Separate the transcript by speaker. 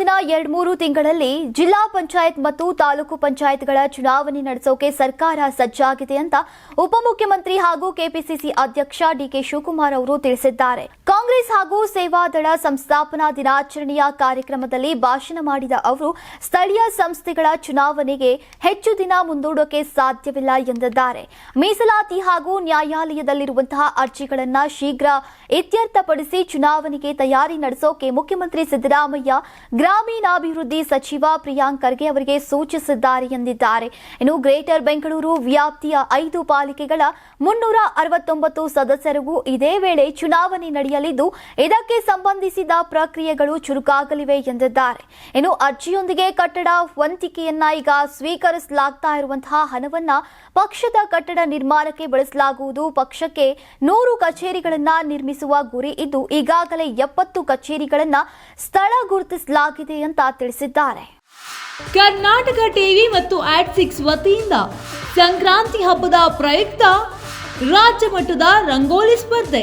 Speaker 1: ಎರಡ್ ಮೂರು ತಿಂಗಳಲ್ಲಿ ಜಿಲ್ಲಾ ಪಂಚಾಯತ್ ಮತ್ತು ತಾಲೂಕು ಪಂಚಾಯತ್ಗಳ ಚುನಾವಣೆ ನಡೆಸೋಕೆ ಸರ್ಕಾರ ಸಜ್ಜಾಗಿದೆ ಅಂತ ಉಪಮುಖ್ಯಮಂತ್ರಿ ಹಾಗೂ ಕೆಪಿಸಿಸಿ ಅಧ್ಯಕ್ಷ ಡಿಕೆ ಶಿವಕುಮಾರ್ ಅವರು ತಿಳಿಸಿದ್ದಾರೆ. ಕಾಂಗ್ರೆಸ್ ಹಾಗೂ ಸೇವಾದಳ ಸಂಸ್ಥಾಪನಾ ದಿನಾಚರಣೆಯ ಕಾರ್ಯಕ್ರಮದಲ್ಲಿ ಭಾಷಣ ಮಾಡಿದ ಅವರು, ಸ್ಥಳೀಯ ಸಂಸ್ಥೆಗಳ ಚುನಾವಣೆಗೆ ಹೆಚ್ಚು ದಿನ ಮುಂದೂಡೋಕೆ ಸಾಧ್ಯವಿಲ್ಲ ಎಂದಿದ್ದಾರೆ. ಮೀಸಲಾತಿ ಹಾಗೂ ನ್ಯಾಯಾಲಯದಲ್ಲಿರುವಂತಹ ಅರ್ಜಿಗಳನ್ನ ಶೀಘ್ರ ಇತ್ಯರ್ಥಪಡಿಸಿ ಚುನಾವಣೆಗೆ ತಯಾರಿ ನಡೆಸೋಕೆ ಮುಖ್ಯಮಂತ್ರಿ ಸಿದ್ದರಾಮಯ್ಯ ಗ್ರಾಮೀಣಾಭಿವೃದ್ಧಿ ಸಚಿವ ಪ್ರಿಯಾಂಕ್ ಖರ್ಗೆ ಅವರಿಗೆ ಸೂಚಿಸಿದ್ದಾರೆ ಎಂದಿದ್ದಾರೆ. ಇನ್ನು ಗ್ರೇಟರ್ ಬೆಂಗಳೂರು ವ್ಯಾಪ್ತಿಯ ಐದು ಪಾಲಿಕೆಗಳ ಮುನ್ನೂರ ಅರವತ್ತೊಂಬತ್ತು ಸದಸ್ಯರಿಗೂ ಇದೇ ವೇಳೆ ಚುನಾವಣೆ ನಡೆಯಲಿದ್ದು ಇದಕ್ಕೆ ಸಂಬಂಧಿಸಿದ ಪ್ರಕ್ರಿಯೆಗಳು ಚುರುಕಾಗಲಿವೆ ಎಂದಿದ್ದಾರೆ. ಇನ್ನು ಅರ್ಜಿಯೊಂದಿಗೆ ಕಟ್ಟಡ ವಂತಿಕೆಯನ್ನ ಈಗ ಸ್ವೀಕರಿಸಲಾಗ್ತಾ ಇರುವಂತಹ ಹಣವನ್ನ ಪಕ್ಷದ ಕಟ್ಟಡ ನಿರ್ಮಾಣಕ್ಕೆ ಬಳಸಲಾಗುವುದು. ಪಕ್ಷಕ್ಕೆ ನೂರು ಕಚೇರಿಗಳನ್ನ ನಿರ್ಮಿಸುವ ಗುರಿ ಇದ್ದು ಈಗಾಗಲೇ ಎಪ್ಪತ್ತು ಕಚೇರಿಗಳನ್ನ ಸ್ಥಳ ಗುರುತಿಸಲಾಗಿದೆ ಅಂತ ತಿಳಿಸಿದ್ದಾರೆ.
Speaker 2: ಕರ್ನಾಟಕ ಟಿವಿ ಮತ್ತು ಆಟ್ ಸಿಕ್ಸ್ ವತಿಯಿಂದ ಸಂಕ್ರಾಂತಿ ಹಬ್ಬದ ಪ್ರಯುಕ್ತ ರಾಜ್ಯ ಮಟ್ಟದ ರಂಗೋಲಿ ಸ್ಪರ್ಧೆ.